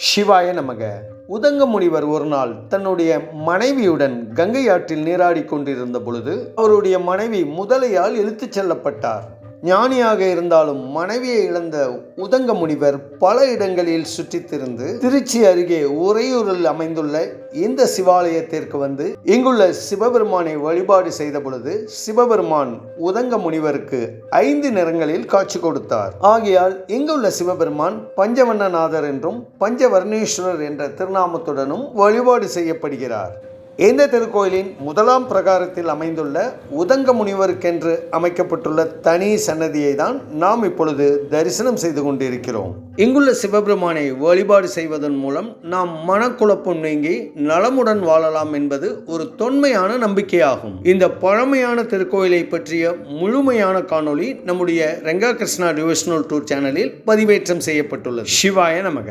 சிவாய நமக. உதங்க முனிவர் ஒரு நாள் தன்னுடைய மனைவியுடன் கங்கை ஆற்றில் நீராடி கொண்டிருந்த பொழுது அவருடைய மனைவி முதலையால் இழுத்துச் செல்லப்பட்டார். ஞானியாக இருந்தாலும் மனைவியை இழந்த உதங்க முனிவர் பல இடங்களில் சுற்றித்திருந்து திருச்சி அருகே உறையூரில் அமைந்துள்ள இந்த சிவாலயத்திற்கு வந்து இங்குள்ள சிவபெருமானை வழிபாடு செய்த பொழுது சிவபெருமான் உதங்க முனிவருக்கு ஐந்து நிறங்களில் காட்சி கொடுத்தார். ஆகையால் இங்குள்ள சிவபெருமான் பஞ்சவண்ணநாதர் என்றும் பஞ்சவர்ணேஸ்வரர் என்ற திருநாமத்துடனும் வழிபாடு செய்யப்படுகிறார். இந்த திருக்கோயிலின் முதலாம் பிரகாரத்தில் அமைந்துள்ள உதங்க முனிவருக்கென்று அமைக்கப்பட்டுள்ள தனி சன்னதியை தான் நாம் இப்பொழுது தரிசனம் செய்து கொண்டிருக்கிறோம். இங்குள்ள சிவபெருமானை வழிபாடு செய்வதன் மூலம் நாம் மனக்குழப்பம் நீங்கி நலமுடன் வாழலாம் என்பது ஒரு தொன்மையான நம்பிக்கையாகும். இந்த பழமையான திருக்கோயிலை பற்றிய முழுமையான காணொளி நம்முடைய ரெங்கா கிருஷ்ணா டிவிஷனல் டூர் சேனலில் பதிவேற்றம் செய்யப்பட்டுள்ளது. சிவாய நமக.